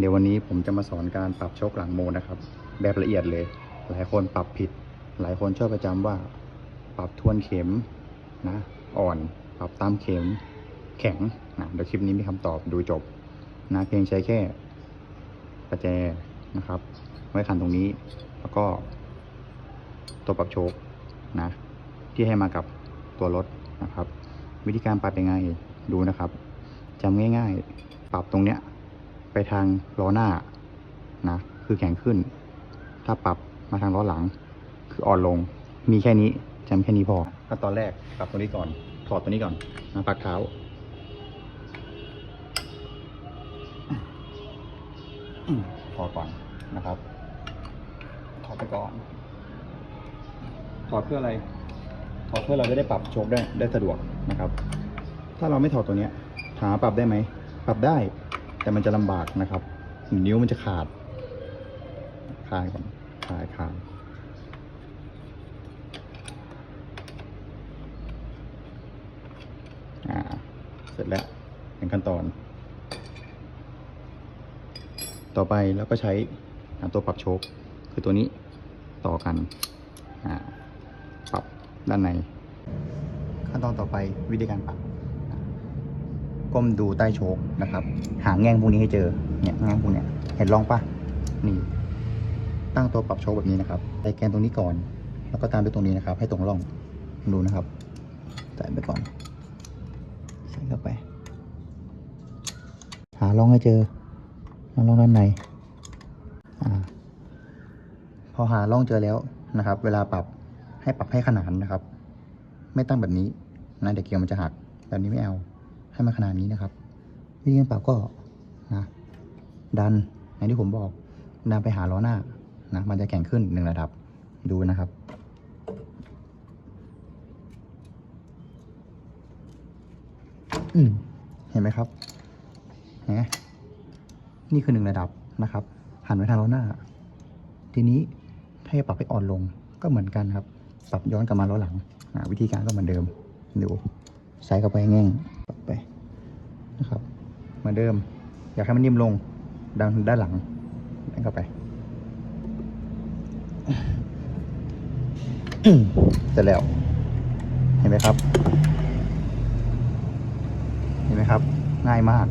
เดี๋ยววันนี้ผมจะมาสอนการปรับโชคหลังโมนะครับ แบบละเอียดเลย หลายคนปรับผิด หลายคนชอบประจำว่า ปรับทวนเข็มนะ อ่อน ปรับตามเข็ม แข็งนะเดี๋ยวคลิปนี้มีคำตอบดูจบนะเพียงใช้แค่ประแจนะครับ ไว้ขันตรงนี้ แล้วก็ ตัวปรับโชคนะ ที่ให้มากับตัวรถนะครับ วิธีการปรับยังไงดูนะครับจำง่าย ๆ ปรับตรงเนี้ย ไปทางล้อหน้านะคือแข็งขึ้น ถ้าปรับมาทางล้อหลัง คืออ่อนลงมีแค่นี้จำแค่นี้พอขั้นตอนแรกปรับตัวนี้ก่อน ถอดตัวนี้ก่อนมาปักเท้าถอดก่อนนะครับ ถอดไปก่อน ถอดเพื่ออะไร ถอดเพื่อเราจะได้ปรับโชคได้ได้สะดวกนะครับ ถ้าเราไม่ถอดตัวเนี้ยถามปรับได้ไหม ปรับได้ แต่มันจะลำบากนะครับ นิ้วมันจะขาดคลายก่อนคลายคลายอ่า เสร็จแล้วเป็นขั้นตอน ต่อไปเราก็ใช้ตัวปรับโชคคือตัวนี้ต่อกันปรับด้านใน ขั้นตอนต่อไปวิธีการปรับ ก้มดูใต้โชคนะครับ หาแง่งพวกนี้ให้เจอเนี่ยแง่งพวกเนี้ยเห็นร่องปะนี่ ตั้งตัวปรับโชคแบบนี้นะครับใส่แกนตรงนี้ก่อน แล้วก็ตามด้วยตรงนี้นะครับ ให้ตรงร่องดูนะครับใส่ไปก่อนใส่เข้าไป หาร่องให้เจอร่องด้านในอ่าพอหาร่องเจอแล้วนะครับ เวลาปรับให้ปรับให้ขนานนะครับ ไม่ตั้งแบบนี้นะเดี๋ยวเกียวมันจะหักแบบนี้ไม่เอา ให้มันขนาดนี้นะครับ วิธีการปรับก็นะดันอย่างที่ผมบอกดันไปหาล้อหน้านะมันจะแข็งขึ้นหนึ่งระดับดูนะครับอืมเห็นไหมครับนไหมนี่คือหนึ่งระดับนะครับ หันไปทางล้อหน้า ทีนี้ถ้าจะปรับให้อ่อนลงก็เหมือนกันครับ ปรับย้อนกลับมาล้อหลัง วิธีการก็เหมือนเดิมดูใส่เข้าไปแง่งปรับไป นะครับเหมือนเดิม อยากให้มันนิ่มลงดันด้านหลังดันเข้าไปเสร็จแล้ว เห็นไหมครับ เห็นไหมครับ ง่ายมาก